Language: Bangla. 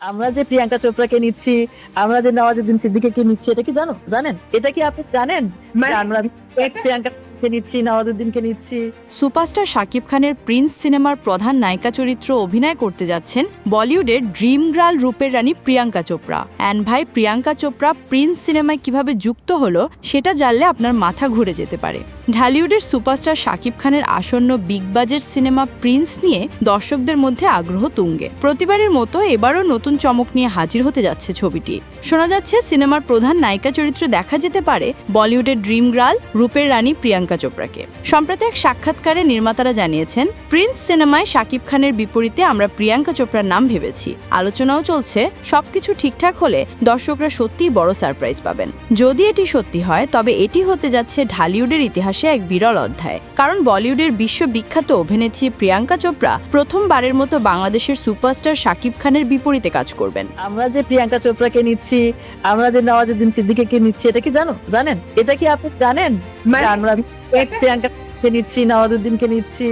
আমরা যে প্রিয়াঙ্কা চোপড়াকে নিচ্ছি আমরা যে নওয়াজুদ্দিন সিদ্দিকীকে নিচ্ছি এটা কি জানো? জানেন? এটা কি আপনি জানেন? প্রিয়াঙ্কা যে প্রিয়াঙ্কাকে নিচ্ছি, নওয়াজুদ্দিনকে নিচ্ছি। সুপারস্টার শাকিব খানের প্রিন্স সিনেমার প্রধান নায়িকা চরিত্র অভিনয় করতে যাচ্ছেন বলিউডের ড্রিম গার্ল রূপের রানী প্রিয়াঙ্কা চোপড়া। অ্যান্ড ভাই, প্রিয়াঙ্কা চোপড়া প্রিন্স সিনেমায় কীভাবে যুক্ত হলো, সেটা জানলে আপনার মাথা ঘুরে যেতে পারে। ঢালিউডের সুপারস্টার শাকিব খানের আসন্ন বিগ বাজেট সিনেমা প্রিন্স নিয়ে দর্শকদের মধ্যে আগ্রহ তুঙ্গে। প্রতিবারের মতো এবারও নতুন চমক নিয়ে হাজির হতে যাচ্ছে ছবিটি। শোনা যাচ্ছে, সিনেমার প্রধান নায়িকা চরিত্র দেখা যেতে পারে বলিউডের ড্রিম গার্ল রূপের রানী প্রিয়াঙ্কা চোপড়াকে। সম্প্রতি এক সাক্ষাৎকারে নির্মাতারা জানিয়েছেন, প্রিন্স সিনেমায় শাকিব খানের বিপরীতে আমরা প্রিয়াঙ্কা চোপড়ার নাম ভেবেছি। আলোচনাও চলছে, সবকিছু ঠিকঠাক হলে দর্শকরা সত্যিই বড় সারপ্রাইজ পাবেন। যদি এটি সত্যি হয়, তবে এটি হতে যাচ্ছে ঢালিউডের ইতিহাসে এক বিরল অধ্যায়। কারণ বলিউডের বিশ্ববিখ্যাত অভিনেত্রী প্রিয়াঙ্কা চোপড়া প্রথমবারের মতো বাংলাদেশের সুপারস্টার শাকিব খানের বিপরীতে কাজ করবেন। আমরা যে প্রিয়াঙ্কা চোপড়াকে নিচ্ছি, আমরা যে নওয়াজুদ্দিন সিদ্দিকীকে নিচ্ছি, এটা কি জানো? জানেন? এটা কি আপনি জানেন? আমরা প্রিয়াঙ্কা নিচ্ছি নওয়াজুদ্দিনকে নিচ্ছি।